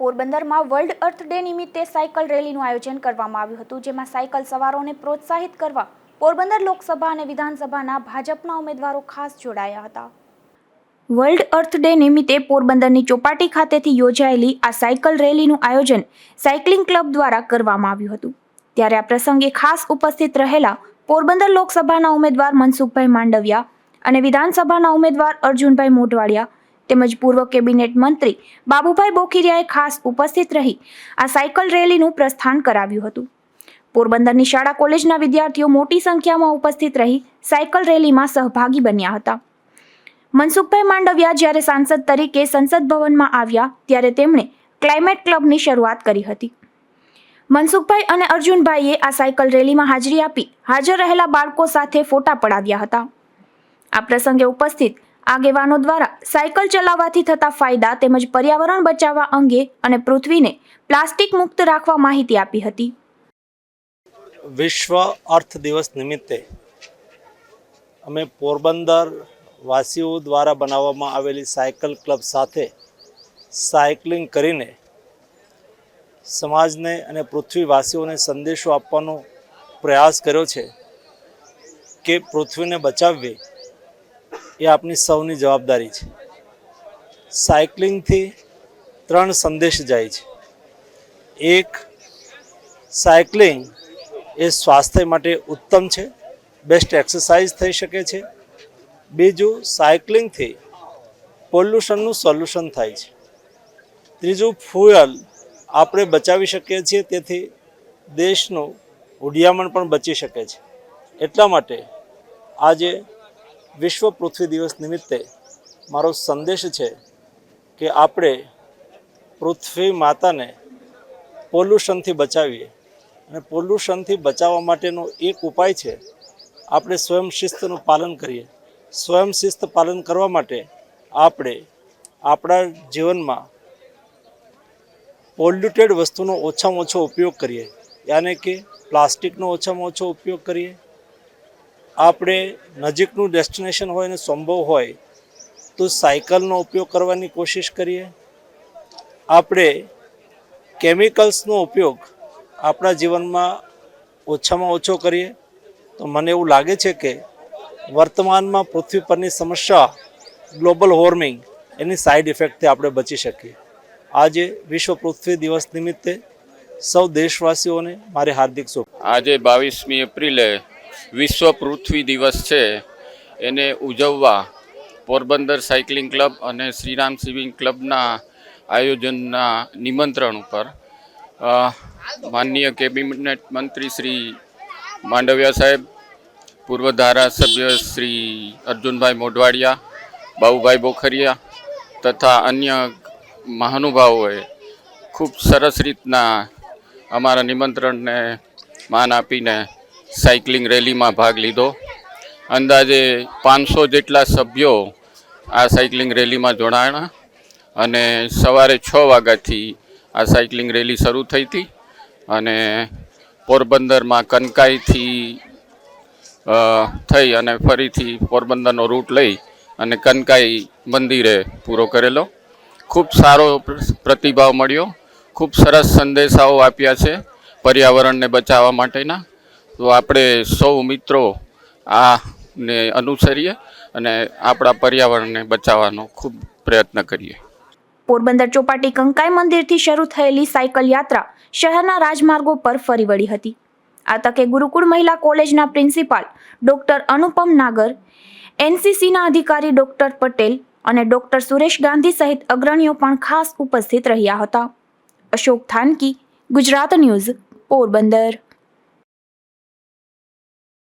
પોરબંદરમાં વર્લ્ડ અર્થ ડે નિમિત્તે સાયકલ રેલીનું આયોજન કરવામાં આવ્યું હતું, જેમાં સાયકલ સવારોને પ્રોત્સાહિત કરવા પોરબંદર લોકસભા અને વિધાનસભાના ભાજપના ઉમેદવારો ખાસ જોડાયા હતા. વર્લ્ડ અર્થ ડે નિમિત્તે પોરબંદરની ચોપાટી ખાતેથી યોજાયેલી આ સાયકલ રેલીનું આયોજન સાયકલિંગ ક્લબ દ્વારા કરવામાં આવ્યું હતું. ત્યારે આ પ્રસંગે ખાસ ઉપસ્થિત રહેલા પોરબંદર લોકસભાના ઉમેદવાર મનસુખભાઈ માંડવિયા અને વિધાનસભાના ઉમેદવાર અર્જુનભાઈ મોઢવાડિયા તેમજ પૂર્વ કેબિનેટ મંત્રી બાબુભાઈ બોખીરિયાએ ખાસ ઉપસ્થિત રહી આ સાયકલ રેલીનું પ્રસ્થાન કરાવ્યું હતું. પોરબંદરની શાળા કોલેજના વિદ્યાર્થીઓ મોટી સંખ્યામાં ઉપસ્થિત રહી સાયકલ રેલીમાં સહભાગી બન્યા હતા. મનસુખભાઈ માંડવિયા જ્યારે સાંસદ તરીકે સંસદ ભવનમાં આવ્યા ત્યારે તેમણે ક્લાઇમેટ ક્લબની શરૂઆત કરી હતી. મનસુખભાઈ અને અર્જુનભાઈએ આ સાયકલ રેલીમાં હાજરી આપી હાજર રહેલા બાળકો સાથે ફોટા પડાવ્યા હતા. આ પ્રસંગે ઉપસ્થિત આગેવાનો દ્વારા સાયકલ ચલાવવાથી થતા ફાયદા તેમજ પર્યાવરણ બચાવવા અંગે અને પૃથ્વીને પ્લાસ્ટિક મુક્ત રાખવા માહિતી આપી હતી. વિશ્વ અર્થ દિવસ નિમિત્તે અમે પોરબંદર વાસીઓ દ્વારા બનાવવામાં આવેલી સાયકલ ક્લબ સાથે સાયકલિંગ કરીને સમાજને અને પૃથ્વીવાસીઓને સંદેશો આપવાનો પ્રયાસ કર્યો છે કે પૃથ્વીને બચાવવી એ આપણી સૌની જવાબદારી છે. સાયકલિંગથી ત્રણ સંદેશ જાય છે. એક, સાયકલિંગ એ સ્વાસ્થ્ય માટે ઉત્તમ છે, બેસ્ટ એક્સરસાઇઝ થઈ શકે છે. બીજું, સાયકલિંગથી પોલ્યુશનનું સોલ્યુશન થાય છે. ત્રીજું, ફ્યુઅલ આપણે બચાવી શકીએ છીએ, તેથી દેશનું ઉડિયામણ પણ બચી શકે છે. એટલા માટે આજે વિશ્વ પૃથ્વી દિવસ નિમિત્તે મારો સંદેશ છે કે આપણે પૃથ્વી માતાને પોલ્યુશનથી બચાવીએ. અને પોલ્યુશનથી બચાવવા માટેનો એક ઉપાય છે, આપણે સ્વયં શિસ્તનું પાલન કરીએ. સ્વયં શિસ્ત પાલન કરવા માટે આપણે આપણા જીવનમાં પોલ્યુટેડ વસ્તુનો ઓછામાં ઓછો ઉપયોગ કરીએ. યાને કે પ્લાસ્ટિકનો ઓછામાં ઓછો ઉપયોગ કરીએ. આપણે નજીકનું ડેસ્ટિનેશન હોય અને સંભવ હોય, તો સાયકલનો ઉપયોગ કરવાની કોશિશ કરીએ. આપણે કેમિકલ્સનો ઉપયોગ આપણા જીવનમાં ઓછામાં ઓછો કરીએ. તો મને એવું લાગે છે કે વર્તમાનમાં પૃથ્વી પરની સમસ્યા, ગ્લોબલ વોર્મિંગ, એની સાઈડ ઇફેક્ટથી આપણે બચી શકીએ. આજે વિશ્વ પૃથ્વી દિવસ નિમિત્તે સૌ દેશવાસીઓને મારી હાર્દિક શુભ આજે બાવીસમી એપ્રિલે વિશ્વ પૃથ્વી દિવસ છે. એને ઉજવવા પોરબંદર સાયકલિંગ ક્લબ અને શ્રીરામ સ્વિમિંગ ક્લબના આયોજનના નિમંત્રણ ઉપર માનનીય કેબિનેટ મંત્રી શ્રી માંડવિયા સાહેબ, પૂર્વ ધારાસભ્ય શ્રી અર્જુનભાઈ મોઢવાડિયા, બાબુભાઈ બોખરિયા તથા અન્ય મહાનુભાવોએ ખૂબ સરસ રીતના અમારા નિમંત્રણને માન આપીને સાયકલિંગ રેલીમાં ભાગ લીધો. અંદાજે પાંચસો જેટલા સભ્યો આ સાયકલિંગ રેલીમાં જોડાણા અને સવારે છ વાગ્યાથી આ સાયકલિંગ રેલી શરૂ થઈ હતી અને પોરબંદરમાં કનકાઈથી થઈ અને ફરીથી પોરબંદરનો રૂટ લઈ અને કનકાઈ મંદિરે પૂરો કરેલો. ખૂબ સારો પ્ર- પ્રતિભાવ મળ્યો. ખૂબ સરસ સંદેશાઓ આપ્યા છે પર્યાવરણને બચાવવા માટેના. તો આપણે સૌ મિત્રો આ ને અનુસરીએ અને આપણા પર્યાવરણને બચાવવાનો ખૂબ પ્રયત્ન કરીએ. પોરબંદર ચોપાટી કંકાઈ મંદિરથી શરૂ થયેલી સાયકલ યાત્રા શહેરના રાજમાર્ગો પર ફરી વળી હતી. આ તકે ગુરુકુળ મહિલા કોલેજના પ્રિન્સિપાલ ડોક્ટર અનુપમ નાગર, એનસીસીના અધિકારી ડોક્ટર પટેલ અને ડોક્ટર સુરેશ ગાંધી સહિત અગ્રણીઓ પણ ખાસ ઉપસ્થિત રહ્યા હતા. અશોક થાનકી, ગુજરાત ન્યૂઝ, પોરબંદર.